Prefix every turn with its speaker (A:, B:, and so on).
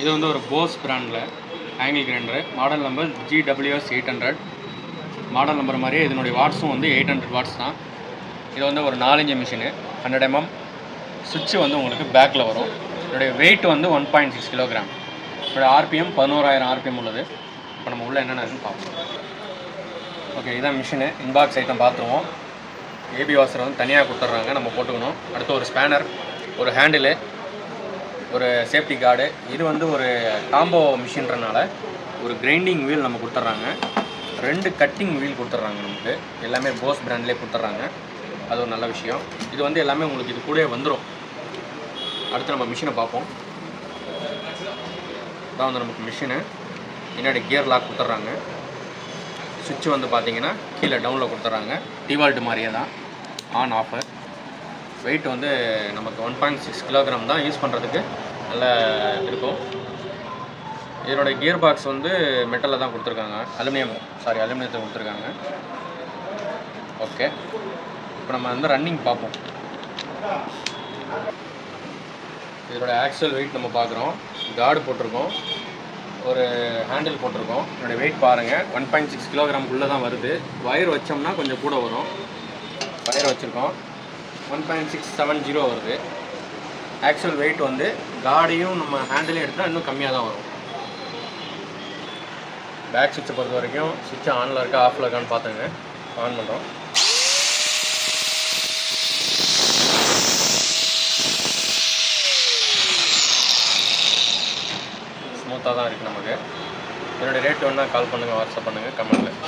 A: இது வந்து ஒரு போஸ் பிராண்டில் angle grinder. Model number GWS eight hundred model number மாதிரியே இதனுடைய வாட்ஸும் வந்து எயிட் ஹண்ட்ரட் வாட்ஸ் தான். இது வந்து ஒரு நாலஞ்சு மிஷினு ஹண்ட்ரட் எம்எம் சுவிட்சு வந்து உங்களுக்கு பேக்கில் வரும். இதனுடைய வெயிட் வந்து ஒன் பாயிண்ட் சிக்ஸ் கிலோகிராம் இதோட ஆர்பிஎம் பதினோராயிரம் ஆர்பிஎம் உள்ளது. இப்போ நம்ம உள்ள என்னென்ன பார்ப்போம். ஓகே இதான் மிஷினு இன்பாக்ஸ் ஐட்டம் பார்த்துருவோம். ஏபி வாசர் வந்து தனியாக கொடுத்துட்றாங்க. நம்ம போட்டுக்கணும். அடுத்து ஒரு ஸ்பேனர் ஒரு ஹேண்டிலு ஒரு சேஃப்டி கார்டு இது வந்து ஒரு காம்போ மிஷின்றனால ஒரு கிரைண்டிங் வீல் நம்ம கொடுத்துட்றாங்க. ரெண்டு கட்டிங் வீல் கொடுத்துட்றாங்க நமக்கு. எல்லாமே போஸ் பிராண்ட்லேயே கொடுத்துட்றாங்க. அது ஒரு நல்ல விஷயம். இது வந்து எல்லாமே உங்களுக்கு இது கூடயே வந்துடும் அடுத்து நம்ம மிஷினை பார்ப்போம். இதான் வந்து நமக்கு மிஷினு பின்னாடி கியர் லாக் கொடுத்துட்றாங்க. சுவிட்ச் வந்து பார்த்தீங்கன்னா கீழே டவுனில் கொடுத்துட்றாங்க. டிவால்ட் மாதிரியே தான் ஆன் ஆஃபர் வெயிட் வந்து நமக்கு ஒன் பாயிண்ட் சிக்ஸ் கிலோகிராம் தான் யூஸ் பண்ணுறதுக்கு நல்ல இருக்கும் இதனுடைய கியர் பாக்ஸ் வந்து மெட்டலில் தான் கொடுத்துருக்காங்க. அலுமினியம் சாரி அலுமினியத்தை கொடுத்துருக்காங்க. ஓகே இப்போ நம்ம வந்து ரன்னிங் பார்ப்போம். இதோட ஆக்சுவல் வெயிட் நம்ம பார்க்குறோம். கார்டு போட்டிருக்கோம். ஒரு ஹேண்டில் போட்டிருக்கோம். என்னுடைய வெயிட் பாருங்கள் ஒன் பாயிண்ட் சிக்ஸ் கிலோகிராம்குள்ளே தான் வருது. வயர் வச்சோம்னா கொஞ்சம் கூட வரும். வயர் வச்சுருக்கோம். One point six seven zero வருது. ஆக்சுவல் வெயிட் வந்து காடியும் நம்ம ஹேண்டிலையும் எடுத்தால் இன்னும் கம்மியாக தான் வரும். பேக் சுவிட்சை பொறுத்த வரைக்கும் சுவிட்ச் ஆனில் இருக்கா ஆஃபில் இருக்கான்னு பார்த்துங்க. ஆன் பண்ணுறோம் ஸ்மூத்தாக தான் இருக்குது நமக்கு. என்னோடய ரேட் வேணால் கால் பண்ணுங்கள் வாட்ஸ்அப் பண்ணுங்கள் கமெண்ட்டில்